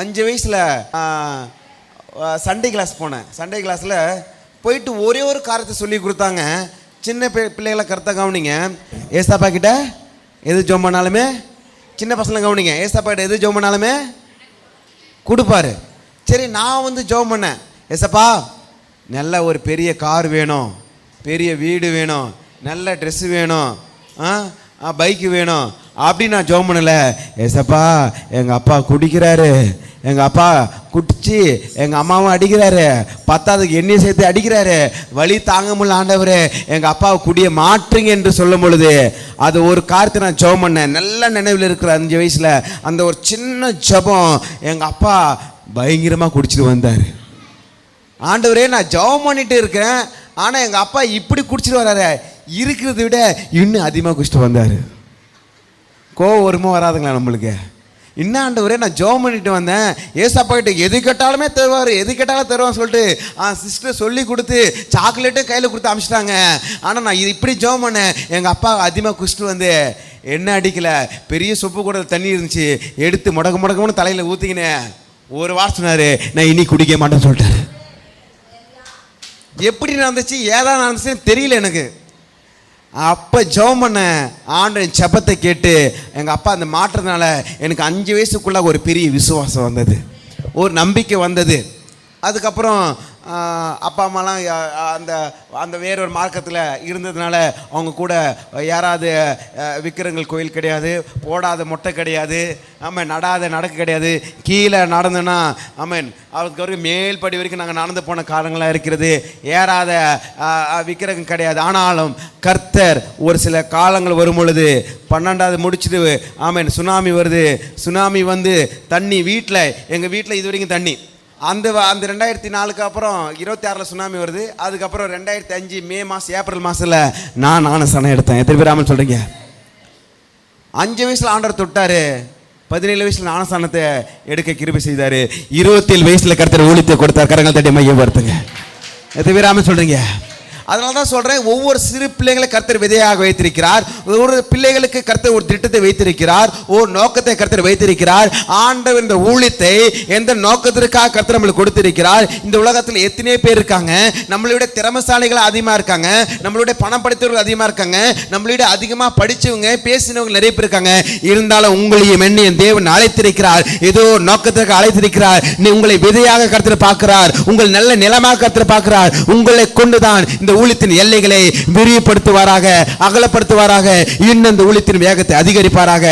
அஞ்சு வயசில் Sunday class போனேன். சண்டே கிளாஸில் போயிட்டு ஒரே ஒரு காரியத்தை சொல்லி கொடுத்தாங்க. சின்ன பி பிள்ளைகளை கருத்தை கவனிங்க. ஏசாப்பா கிட்ட எது ஜோம் பண்ணாலுமே சின்ன பசங்களை கவனிங்க. ஏசாப்பா கிட்ட எது ஜோம் பண்ணாலுமே கொடுப்பாரு. சரி நான் வந்து ஜெபம் பண்ணேன். ஏசப்பா நல்ல ஒரு பெரிய கார் வேணும். பெரிய வீடு வேணும். நல்ல ட்ரெஸ்ஸு வேணும். ஆ பைக்கு வேணும். அப்படி நான் ஜோம் பண்ணல. ஏசப்பா எங்கள் அப்பா குடிக்கிறாரு. எங்கள் அப்பா குடிச்சு எங்கள் அம்மாவும் அடிக்கிறாரு. பத்தாவதுக்கு எண்ணெய் சேர்த்து அடிக்கிறாரு. வழி தாங்க முடியல ஆண்டவரே. எங்கள் அப்பாவை குடிய மாற்றுங்க என்று சொல்லும் பொழுது அது ஒரு காரியத்தை நான் ஜெபம் பண்ணேன். நல்ல நினைவில் இருக்கிற அஞ்சு வயசில் அந்த ஒரு சின்ன ஜபம் எங்கள் அப்பா பயங்கரமாக குடிச்சிட்டு வந்தார். ஆண்டவரே நான் ஜெபம் பண்ணிட்டு இருக்கேன் ஆனால் எங்கள் அப்பா இப்படி குடிச்சிட்டு வர்றாரு இருக்கிறத விட இன்னும் அதிகமாக குடிச்சிட்டு வந்தார். கோவம் வருமோ வராதுங்களா நம்மளுக்கு? என்ன ஆண்டவரே நான் ஜெபம் பண்ணிட்டு வந்தேன். ஏசாப்பாக்கிட்ட எது கேட்டாலுமே தருவார் எது கேட்டாலும் தருவான்னு சொல்லிட்டு ஆ சிஸ்டர் சொல்லி கொடுத்து சாக்லேட்டும் கையில் கொடுத்து அமிச்சிட்டாங்க. ஆனால் நான் இது இப்படி ஜோம் பண்ணேன். எங்கள் அப்பா அதிகமாக குடிச்சிட்டு வந்து என்ன அடிக்கலை. பெரிய சொப்பு கூட தண்ணி இருந்துச்சு. எடுத்து முடக்க முடக்கம்னு தலையில் ஊற்றிக்கினேன் ஒரு வாரம் சொன்னார் நான் இனி குடிக்க மாட்டேன்னு சொல்லிட்டாரு. எப்படி நடந்துச்சு ஏதா நடந்துச்சுன்னு தெரியல எனக்கு. அப்போ ஜெபம் பண்ண ஆண்டு செபத்தை கேட்டு எங்கள் அப்பா அந்த மாற்றுறதுனால எனக்கு அஞ்சு வயசுக்குள்ளே ஒரு பெரிய விசுவாசம் வந்தது. ஒரு நம்பிக்கை வந்தது. அதுக்கப்புறம் அப்பா அம்மாலாம் அந்த அந்த வேறொரு மார்க்கத்தில் இருந்ததுனால அவங்க கூட யாராவது விக்கிரங்கள் கோயில் கிடையாது போடாத மொட்டை கிடையாது ஆமாம் நடாத நடக்க கிடையாது கீழே நடந்தோன்னா ஆமாம் அவருக்கு வரைக்கும் மேல்படி வரைக்கும் நாங்கள் நடந்து போன காலங்களாக இருக்கிறது ஏறாத விக்கிரகம் கிடையாது. ஆனாலும் கர்த்தர் ஒரு சில காலங்கள் வரும் பொழுது பன்னெண்டாவது முடிச்சுட்டு ஆமாம் சுனாமி வருது சுனாமி வந்து தண்ணி வீட்டில் எங்கள் வீட்டில் இது வரைக்கும் தண்ணி. அந்த வ- அந்த ரெண்டாயிரத்தி நாலுக்கு அப்புறம் இருபத்தி ஆறில் சுனாமி வருது. அதுக்கப்புறம் ரெண்டாயிரத்தி அஞ்சு மே மாதம் ஏப்ரல் மாதத்தில் நான் நானும் சனம் எடுத்தேன். எத்தனை பேர் ஆமாம் சொல்கிறீங்க அஞ்சு வயசில் ஆண்டவர் தொட்டாரு. பதினேழு வயசில் ஞானஸ்தானத்தை எடுக்க கிருபை செய்தார். இருபத்தேழு வயசில் கருத்தர் ஊழியத்தை கொடுத்தார். கரங்கள் தட்டி மையப்படுத்துங்க. எத்தனை பேர் ஆமாம் சொல்கிறீங்க அதனால தான் சொல்கிறேன் ஒவ்வொரு சிறு பிள்ளைகளை கர்த்தர் விதையாக வைத்திருக்கிறார். ஒரு பிள்ளைகளுக்கு கர்த்தர் ஒரு திட்டத்தை வைத்திருக்கிறார். ஒரு நோக்கத்தை கர்த்தர் வைத்திருக்கிறார். ஆண்டவர் இந்த ஊழியத்தை எந்த நோக்கத்திற்காக கர்த்தர் நம்மளுக்கு கொடுத்திருக்கிறார்? இந்த உலகத்தில் எத்தனையோ பேர் இருக்காங்க. நம்மளுடைய திறமசாலிகள் அதிகமாக இருக்காங்க. நம்மளுடைய பணம் படித்தவர்கள் அதிகமாக இருக்காங்க. நம்மளோட அதிகமாக படிச்சவங்க பேசினவங்க நிறைய பேர் இருக்காங்க. இருந்தாலும் உங்களையும் எண்ணியும் தேவன் அழைத்திருக்கிறார். ஏதோ நோக்கத்திற்கு அழைத்திருக்கிறார். நீ உங்களை விதையாக கருத்து பார்க்கிறார். உங்கள் நல்ல நிலமாக கருத்து பார்க்கிறார். உங்களை கொண்டுதான் இந்த ஊழியத்தின் எல்லைகளை விரிவுபடுத்துவாராக அகலப்படுத்துவாராக. இன்னும் அந்த ஊழியத்தின் வேகத்தை அதிகரிப்பாராக.